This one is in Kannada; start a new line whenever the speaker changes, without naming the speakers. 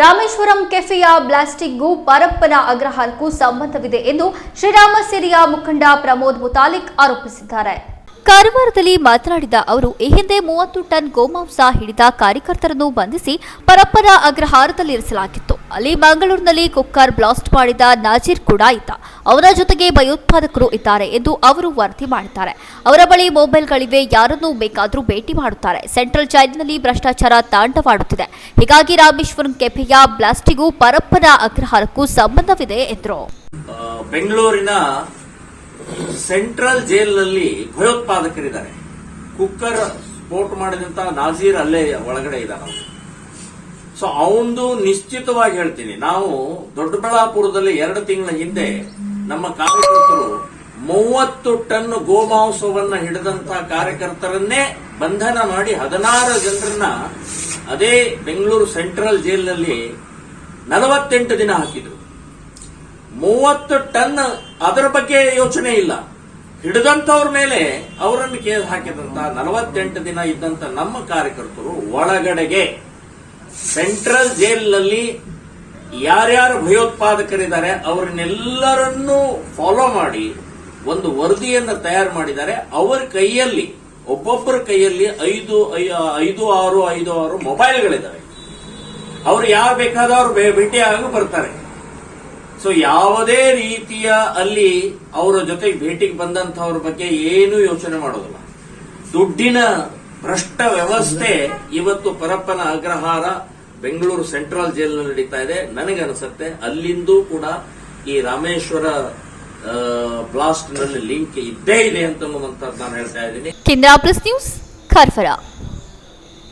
ರಾಮೇಶ್ವರಂ ಕೆಫೆಯ ಬ್ಲಾಸ್ಟಿಕ್ಗೂ ಪರಪ್ಪನ ಅಗ್ರಹಾರಕ್ಕೂ ಸಂಬಂಧವಿದೆ ಎಂದು ಶ್ರೀರಾಮ ಸೇನೆಯ ಮುಖಂಡ ಪ್ರಮೋದ್ ಮುತಾಲಿಕ್ ಆರೋಪಿಸಿದ್ದಾರೆ. ಕಾರವಾರದಲ್ಲಿ ಮಾತನಾಡಿದ ಅವರು, ಈ ಹಿಂದೆ ಮೂವತ್ತು ಟನ್ ಗೋಮಾಂಸ ಹಿಡಿದ ಕಾರ್ಯಕರ್ತರನ್ನು ಬಂಧಿಸಿ ಪರಪ್ಪನ ಅಗ್ರಹಾರದಲ್ಲಿರಿಸಲಾಗಿತ್ತು. ಅಲ್ಲಿ ಮಂಗಳೂರಿನಲ್ಲಿ ಕುಕ್ಕರ್ ಬ್ಲಾಸ್ಟ್ ಮಾಡಿದ ನಾಜೀರ್ ಕೂಡ ಇದ್ದ. ಅವರ ಜೊತೆಗೆ ಭಯೋತ್ಪಾದಕರು ಇದ್ದಾರೆ ಎಂದು ಅವರು ವರದಿ ಮಾಡಿದ್ದಾರೆ. ಅವರ ಬಳಿ ಮೊಬೈಲ್ಗಳಿವೆ, ಯಾರನ್ನು ಬೇಕಾದರೂ ಭೇಟಿ ಮಾಡುತ್ತಾರೆ. ಸೆಂಟ್ರಲ್ ಜೈಲಿನಲ್ಲಿ ಭ್ರಷ್ಟಾಚಾರ ತಾಂಡವಾಡುತ್ತಿದೆ. ಹೀಗಾಗಿ ರಾಮೇಶ್ವರಂ ಕೆಫೆಯ ಬ್ಲಾಸ್ಟಿಗೂ ಪರಪ್ಪನ ಅಗ್ರಹಾರಕ್ಕೂ ಸಂಬಂಧವಿದೆ ಎಂದರು.
ಬೆಂಗಳೂರಿನ ಸೆಂಟ್ರಲ್ ಜೈಲಿನಲ್ಲಿ ಭಯೋತ್ಪಾದಕರಿದ್ದಾರೆ. ಕುಕ್ಕರ್ ಸ್ಫೋಟ ಮಾಡಿದಂತ ನಾಜೀರ್ ಅಲ್ಲೇ ಒಳಗಡೆ ಇದ್ದಾನ. ಸೊ ಅವಂದು ನಿಶ್ಚಿತವಾಗಿ ಹೇಳ್ತೀನಿ. ನಾವು ದೊಡ್ಡಬಳ್ಳಾಪುರದಲ್ಲಿ ಎರಡು ತಿಂಗಳ ಹಿಂದೆ ನಮ್ಮ ಕಾರ್ಯಕರ್ತರು ಮೂವತ್ತು ಟನ್ ಗೋಮಾಂಸವನ್ನ ಹಿಡಿದಂತಹ ಕಾರ್ಯಕರ್ತರನ್ನೇ ಬಂಧನ ಮಾಡಿ ಹದಿನಾರು ಜನರನ್ನ ಅದೇ ಬೆಂಗಳೂರು ಸೆಂಟ್ರಲ್ ಜೈಲಿನಲ್ಲಿ ನಲವತ್ತೆಂಟು ದಿನ ಹಾಕಿದ್ರು. ಮೂವತ್ತು ಟನ್ ಅದರ ಬಗ್ಗೆ ಯೋಚನೆ ಇಲ್ಲ. ಹಿಡಿದಂತವ್ರ ಮೇಲೆ ಅವರನ್ನು ಕೇಸ್ ಹಾಕಿದಂತ ನಲವತ್ತೆಂಟು ದಿನ ಇದ್ದಂತ ನಮ್ಮ ಕಾರ್ಯಕರ್ತರು ಒಳಗಡೆಗೆ ಸೆಂಟ್ರಲ್ ಜೈಲಿನಲ್ಲಿ ಯಾರ್ಯಾರು ಭಯೋತ್ಪಾದಕರಿದ್ದಾರೆ, ಅವರನ್ನೆಲ್ಲರನ್ನೂ ಫಾಲೋ ಮಾಡಿ, ಒಂದು ವರದಿಯನ್ನು ತಯಾರು ಮಾಡಿದ್ದಾರೆ. ಅವರ ಕೈಯಲ್ಲಿ, ಒಬ್ಬೊಬ್ಬರ ಕೈಯಲ್ಲಿ ಐದು ಐದು, ಆರು ಐದು, ಆರು ಮೊಬೈಲ್ಗಳಿದ್ದಾವೆ ಅವರು ಯಾರು ಬೇಕಾದವ್ರು ಭೇಟಿಯಾಗಿ ಬರ್ತಾರೆ. ಸೊ ಯಾವುದೇ ರೀತಿಯ ಅಲ್ಲಿ ಅವರ ಜೊತೆಗೆ ಭೇಟಿಗೆ ಬಂದಂತವ್ರ ಬಗ್ಗೆ ಏನೂ ಯೋಚನೆ ಮಾಡೋದಿಲ್ಲ. ದುಡ್ಡಿನ ಭ್ರಷ್ಟ ವ್ಯವಸ್ಥೆ ಇವತ್ತು ಪರಪ್ಪನ ಅಗ್ರಹಾರ ಬೆಂಗಳೂರು ಸೆಂಟ್ರಲ್ ಜೈಲಿನಲ್ಲಿ ನಡೀತಾ ಇದೆ. ನನಗನ್ಸುತ್ತೆ, ಅಲ್ಲಿಂದೂ ಕೂಡ ಈ ರಾಮೇಶ್ವರ ಬ್ಲಾಸ್ಟ್ನಲ್ಲಿ ಲಿಂಕ್ ಇದ್ದೇ ಇದೆ ಅಂತ ನಾನು ಹೇಳ್ತಾ ಇದ್ದೀನಿ.
ಕೇಂದ್ರ ನ್ಯೂಸ್